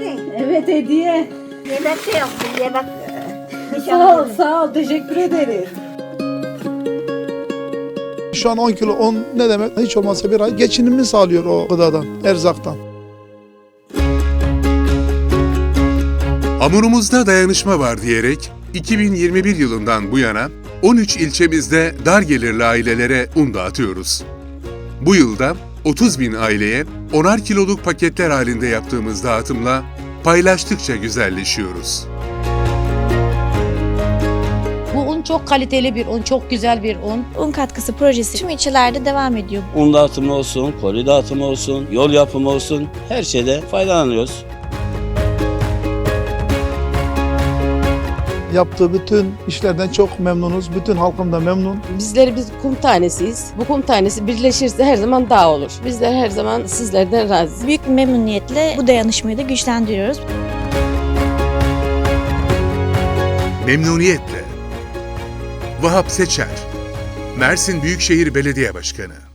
verin. Evet hediye. Yemek de yoktu. Yemek. Sağ ol sağ ol teşekkür ederim. Şu an 10 kilo 10 ne demek? Hiç olmazsa bir ay geçinimi sağlıyor o gıdadan, erzaktan. Hamurumuzda dayanışma var diyerek 2021 yılından bu yana 13 ilçemizde dar gelirli ailelere un dağıtıyoruz. Bu yılda 30 bin aileye 10'ar kiloluk paketler halinde yaptığımız dağıtımla paylaştıkça güzelleşiyoruz. Bu un çok kaliteli bir un, çok güzel bir un. Un katkısı projesi tüm ilçelerde devam ediyor. Un dağıtımı olsun, koli dağıtımı olsun, yol yapımı olsun her şeyde faydalanıyoruz. Yaptığı bütün işlerden çok memnunuz. Bütün halkım da memnun. Bizleri biz kum tanesiyiz. Bu kum tanesi birleşirse her zaman daha olur. Bizler her zaman sizlerden razıyız. Büyük memnuniyetle bu dayanışmayı da güçlendiriyoruz. Memnuniyetle. Vahap Seçer, Mersin Büyükşehir Belediye Başkanı